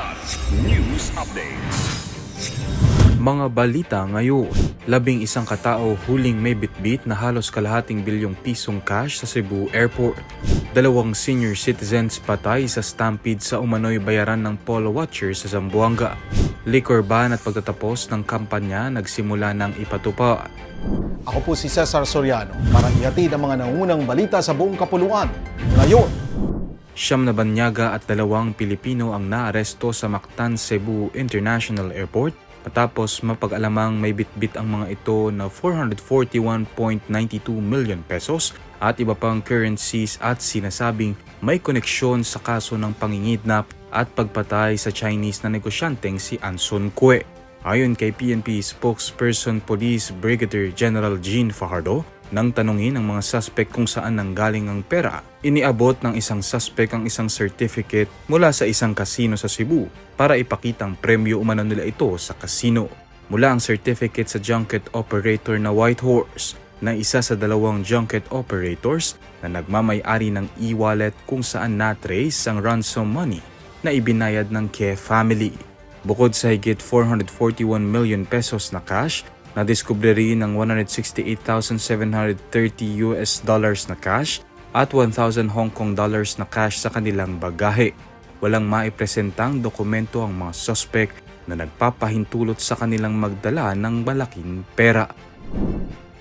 Kilat News Updates. Mga balita ngayon, labing isang katao huling may bitbit na halos kalahating bilyong pisong cash sa Cebu Airport. Dalawang senior citizens patay sa stampede sa umano'y bayaran ng polo watcher sa Zamboanga. Liquor ban at pagtatapos ng kampanya nagsimula ng ipatupad. Ako po si Cesar Soriano para ihatid ang mga nangunang balita sa buong kapuluan. Ngayon, Siyam na banyaga at dalawang Pilipino ang naaresto sa Mactan, Cebu International Airport matapos mapag-alamang may bitbit ang mga ito na 441.92 million pesos at iba pang currencies at sinasabing may koneksyon sa kaso ng pangingidnap at pagpatay sa Chinese na negosyanteng si Anson Kue. Ayon kay PNP spokesperson Police Brigadier General Jean Fajardo, nang tanungin ang mga suspect kung saan nanggaling ang pera, iniabot ng isang suspect ang isang certificate mula sa isang kasino sa Cebu para ipakitang premyo umano nila ito sa kasino. Mula ang certificate sa junket operator na White Horse na isa sa dalawang junket operators na nagmamay-ari ng e-wallet kung saan na-trace ang ransom money na ibinayad ng Ke family. Bukod sa higit 441 million pesos na cash, nadiskubre rin ng 168,730 US dollars na cash at 1,000 Hong Kong dollars na cash sa kanilang bagahe. Walang maipresentang dokumento ang mga suspect na nagpapahintulot sa kanilang magdala ng malaking pera.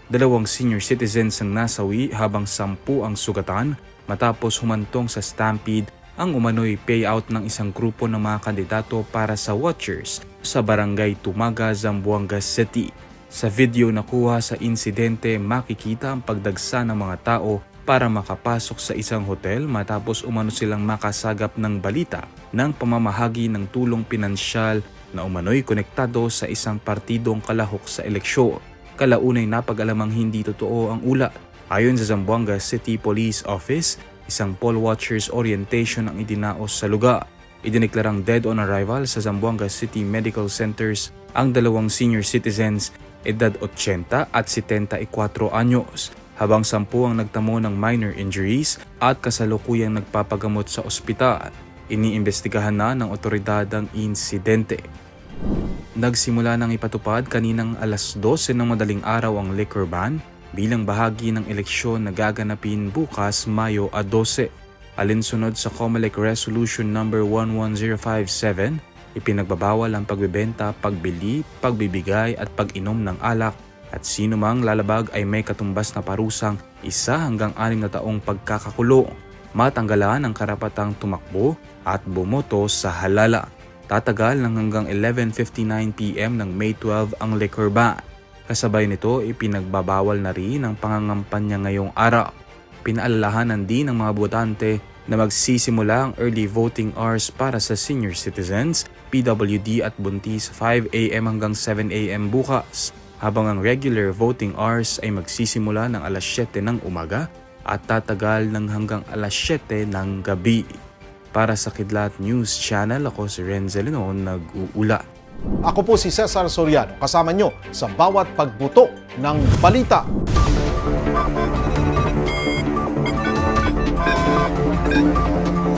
Dalawang senior citizens ang nasawi habang sampu ang sugatan matapos humantong sa stampede ang umano'y payout ng isang grupo ng mga kandidato para sa Watchers sa barangay Tumaga, Zamboanga City. Sa video na kuha sa insidente, makikita ang pagdagsa ng mga tao para makapasok sa isang hotel matapos umano silang makasagap ng balita ng pamamahagi ng tulong pinansyal na umano'y konektado sa isang partidong kalahok sa eleksyon. Kalaunay napag-alamang hindi totoo ang ulat. Ayon sa Zamboanga City Police Office, isang poll watchers orientation ang idinaos sa lugar. Idineklarang dead on arrival sa Zamboanga City Medical Centers ang dalawang senior citizens edad 80 at 74 anyos habang sampu ang nagtamo ng minor injuries at kasalukuyang nagpapagamot sa ospital. Iniimbestigahan na ng otoridad ang insidente. Nagsimula nang ipatupad kaninang alas 12 ng madaling araw ang liquor ban bilang bahagi ng eleksyon na gaganapin bukas Mayo a 12. Alinsunod sa COMELEC Resolution No. 11057, ipinagbabawal ang pagbebenta, pagbili, pagbibigay at pag-inom ng alak at sino mang lalabag ay may katumbas na parusang isa hanggang anim na taong pagkakakulong, matanggalan ang karapatang tumakbo at bumoto sa halala. Tatagal ng hanggang 11.59pm ng May 12 ang liquor ban. Kasabay nito, ipinagbabawal na rin ang pangangampanya ngayong araw. Pinaalalahanan din ng mga botante na magsisimula ang early voting hours para sa senior citizens, PWD at buntis 5am hanggang 7am bukas, habang ang regular voting hours ay magsisimula ng alas 7 ng umaga at tatagal ng hanggang alas 7 ng gabi. Para sa Kidlat News Channel, ako si Renzel Lenon, nag-uula. ako po si Cesar Soriano kasama nyo sa bawat pagbuto ng balita. Thank you.